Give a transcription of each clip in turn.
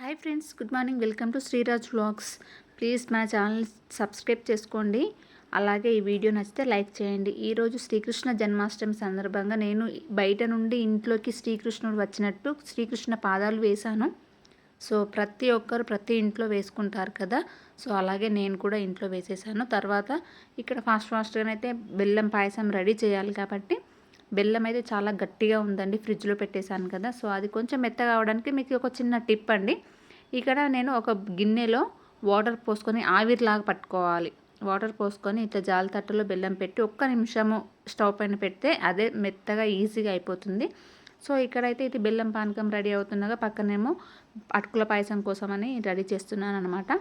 Hi friends good morning. Welcome to Sriraj vlogs. Please మా channel subscribe చేసుకోండి. అలాగే ఈ వీడియో నచ్చితే లైక్ చేయండి. ఈరోజు శ్రీకృష్ణ జన్మాష్టమి సందర్భంగా నేను బయట నుండి ఇంట్లోకి శ్రీకృష్ణుడు వచ్చినట్టు శ్రీకృష్ణ పాదాలు వేశాను. సో ప్రతి ఒక్కరు ప్రతి ఇంట్లో వేసుకుంటారు కదా. సో అలాగే నేను కూడా ఇంట్లో వేసేసాను. తర్వాత ఇక్కడ ఫాస్ట్ ఫాస్ట్గానైతే బెల్లం పాయసం రెడీ చేయాలి కాబట్టి బెల్లం అయితే చాలా గట్టిగా ఉందండి ఫ్రిడ్జ్లో పెట్టేశాను కదా. సో అది కొంచెం మెత్తగా అవడానికి మీకు ఒక చిన్న టిప్ అండి. ఇక్కడ నేను ఒక గిన్నెలో వాటర్ పోసుకొని ఆవిరిలాగా పట్టుకోవాలి. వాటర్ పోసుకొని ఇట్లా జాలి తట్టలో బెల్లం పెట్టి ఒక్క నిమిషము స్టవ్ పైన పెడితే అదే మెత్తగా ఈజీగా అయిపోతుంది. సో ఇక్కడైతే ఇది బెల్లం పానకం రెడీ అవుతుండగా పక్కనేమో అటుకుల పాయసం కోసమని రెడీ చేస్తున్నాను అనమాట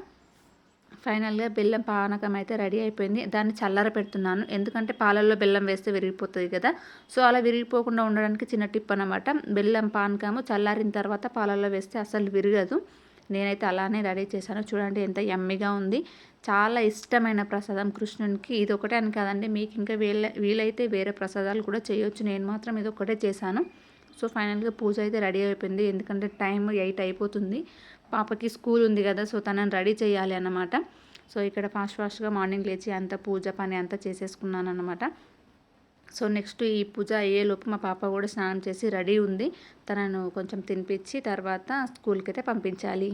ఫైనల్గా బెల్లం పానకం అయితే రెడీ అయిపోయింది. దాన్ని చల్లర పెడుతున్నాను. ఎందుకంటే పాలల్లో బెల్లం వేస్తే విరిగిపోతుంది కదా. సో అలా విరిగిపోకుండా ఉండడానికి చిన్న టిప్ అనమాట బెల్లం పానకము చల్లారిన తర్వాత పాలల్లో వేస్తే అసలు విరగదు. నేనైతే అలానే రెడీ చేశాను. చూడండి ఎంత ఎమ్మిగా ఉంది. చాలా ఇష్టమైన ప్రసాదం కృష్ణునికి. ఇది ఒకటే అని కాదండి. మీకు ఇంకా వీళ్ళ వీలైతే వేరే ప్రసాదాలు కూడా చేయొచ్చు. నేను మాత్రం ఇది ఒకటే చేశాను. సో ఫైనల్గా పూజ అయితే రెడీ అయిపోయింది. ఎందుకంటే టైం ఎయిట్ అయిపోతుంది. పాపకి స్కూల్ ఉంది కదా సో తనని రెడీ చేయాలి అన్నమాట. సో ఇక్కడ ఫాస్ట్ ఫాస్ట్గా మార్నింగ్ లేచి అంత పూజ పని అంతా చేసేసుకున్నాను అనమాట సో నెక్స్ట్ ఈ పూజ అయ్యేలోపు మా పాప కూడా స్నానం చేసి రెడీ ఉంది. తనను కొంచెం తినిపించి తర్వాత స్కూల్కి అయితే పంపించాలి.